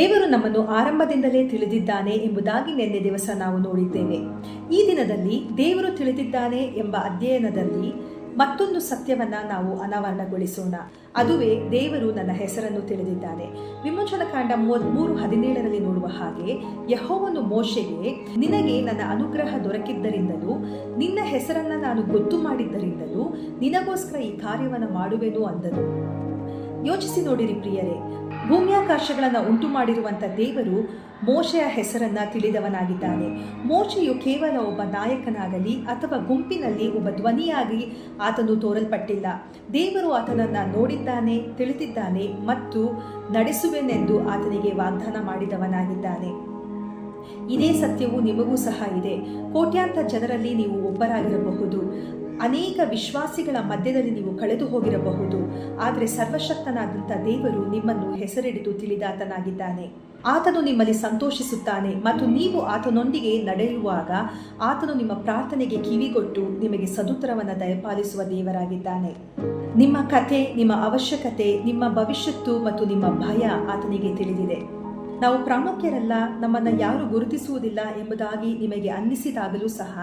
ದೇವರು ನಮ್ಮನ್ನು ಆರಂಭದಿಂದಲೇ ತಿಳಿದಿದ್ದಾನೆ ಎಂಬುದಾಗಿ ನಿನ್ನೆ ದಿವಸ ನಾವು ನೋಡಿದ್ದೇವೆ. ಈ ದಿನದಲ್ಲಿ ದೇವರು ತಿಳಿದಿದ್ದಾನೆ ಎಂಬ ಅಧ್ಯಯನದಲ್ಲಿ ಮತ್ತೊಂದು ಸತ್ಯವನ್ನ ನಾವು ಅನಾವರಣಗೊಳಿಸೋಣ. ಅದುವೇ ದೇವರು ನನ್ನ ಹೆಸರನ್ನು ತಿಳಿದಿದ್ದಾನೆ. ವಿಮೋಚನ ಕಾಂಡ ಮೂವತ್ಮೂರು ಹದಿನೇಳರಲ್ಲಿ ನೋಡುವ ಹಾಗೆ, ಯಹೋವನು ಮೋಶೆಗೆ, ನಿನಗೆ ನನ್ನ ಅನುಗ್ರಹ ದೊರಕಿದ್ದರಿಂದಲೂ, ನಿನ್ನ ಹೆಸರನ್ನ ನಾನು ಗೊತ್ತು ಮಾಡಿದ್ದರಿಂದಲೂ ನಿನಗೋಸ್ಕರ ಈ ಕಾರ್ಯವನ್ನು ಮಾಡುವೆನು ಅಂದನು. ಯೋಚಿಸಿ ನೋಡಿರಿ ಪ್ರಿಯರೇ ಭೂಮ್ಯಾಕಾಶಗಳನ್ನು ಉಂಟು ಮಾಡಿರುವಂಥ ದೇವರು ಮೋಶೆಯ ಹೆಸರನ್ನ ತಿಳಿದವನಾಗಿದ್ದಾನೆ. ಮೋಶೆಯು ಕೇವಲ ಒಬ್ಬ ನಾಯಕನಾಗಲಿ ಅಥವಾ ಗುಂಪಿನಲ್ಲಿ ಒಬ್ಬ ಧ್ವನಿಯಾಗಿ ಆತನು ತೋರಲ್ಪಟ್ಟಿಲ್ಲ. ದೇವರು ಆತನನ್ನು ನೋಡಿದ್ದಾನೆ, ತಿಳಿದಿದ್ದಾನೆ ಮತ್ತು ನಡೆಸುವೆನೆಂದು ಆತನಿಗೆ ವಾಗ್ದಾನ ಮಾಡಿದವನಾಗಿದ್ದಾನೆ. ಇದೇ ಸತ್ಯವು ನಿಮಗೂ ಸಹ ಇದೆ. ಕೋಟ್ಯಾಂತರ ಜನರಲ್ಲಿ ನೀವು ಒಬ್ಬರಾಗಿರಬಹುದು. ಅನೇಕ ವಿಶ್ವಾಸಿಗಳ ಮಧ್ಯದಲ್ಲಿ ನೀವು ಕಳೆದು ಹೋಗಿರಬಹುದು. ಆದರೆ ಸರ್ವಶಕ್ತನಾದಂಥ ದೇವರು ನಿಮ್ಮನ್ನು ಹೆಸರಿಡಿದು ತಿಳಿದಾತನಾಗಿದ್ದಾನೆ. ಆತನು ನಿಮ್ಮಲ್ಲಿ ಸಂತೋಷಿಸುತ್ತಾನೆ ಮತ್ತು ನೀವು ಆತನೊಂದಿಗೆ ನಡೆಯುವಾಗ ಆತನು ನಿಮ್ಮ ಪ್ರಾರ್ಥನೆಗೆ ಕಿವಿಗೊಟ್ಟು ನಿಮಗೆ ಸದುತ್ತರವನ್ನು ದಯಪಾಲಿಸುವ ದೇವರಾಗಿದ್ದಾನೆ. ನಿಮ್ಮ ಕಥೆ ನಿಮ್ಮ ಅವಶ್ಯಕತೆ, ನಿಮ್ಮ ಭವಿಷ್ಯತ್ತು ಮತ್ತು ನಿಮ್ಮ ಭಯ ಆತನಿಗೆ ತಿಳಿದಿದೆ. ನಾವು ಪ್ರಾಮುಖ್ಯರಲ್ಲ ನಮ್ಮನ್ನು ಯಾರು ಗುರುತಿಸುವುದಿಲ್ಲ ಎಂಬುದಾಗಿ ನಿಮಗೆ ಅನ್ನಿಸಿದಾಗಲೂ ಸಹ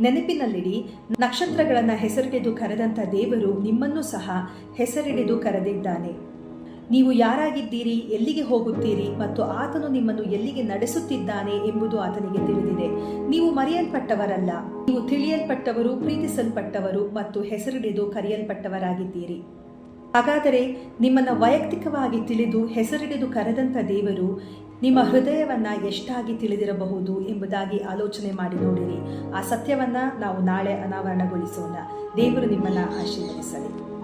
ನೆನಪಿನಲ್ಲಿಡಿ ನಕ್ಷತ್ರಗಳನ್ನು ಹೆಸರಿಡಿದು ಕರೆದಂಥ ದೇವರು ನಿಮ್ಮನ್ನು ಸಹ ಹೆಸರಿಡಿದು ಕರೆದಿದ್ದಾನೆ. ನೀವು ಯಾರಾಗಿದ್ದೀರಿ, ಎಲ್ಲಿಗೆ ಹೋಗುತ್ತೀರಿ ಮತ್ತು ಆತನು ನಿಮ್ಮನ್ನು ಎಲ್ಲಿಗೆ ನಡೆಸುತ್ತಿದ್ದಾನೆ ಎಂಬುದು ಆತನಿಗೆ ತಿಳಿದಿದೆ. ನೀವು ಮರೆಯಲ್ಪಟ್ಟವರಲ್ಲ, ನೀವು ತಿಳಿಯಲ್ಪಟ್ಟವರು, ಪ್ರೀತಿಸಲ್ಪಟ್ಟವರು ಮತ್ತು ಹೆಸರಿಡಿದು ಕರೆಯಲ್ಪಟ್ಟವರಾಗಿದ್ದೀರಿ. ಹಾಗಾದರೆ ನಿಮ್ಮನ್ನು ವೈಯಕ್ತಿಕವಾಗಿ ತಿಳಿದು ಹೆಸರಿಡಿದು ಕರೆದಂಥ ದೇವರು ನಿಮ್ಮ ಹೃದಯವನ್ನ ಎಷ್ಟಾಗಿ ತಿಳಿದಿರಬಹುದು ಎಂಬುದಾಗಿ ಆಲೋಚನೆ ಮಾಡಿ ನೋಡಿರಿ. ಆ ಸತ್ಯವನ್ನ ನಾವು ನಾಳೆ ಅನಾವರಣಗೊಳಿಸೋಣ. ದೇವರು ನಿಮ್ಮನ್ನು ಆಶೀರ್ವದಿಸಲಿ.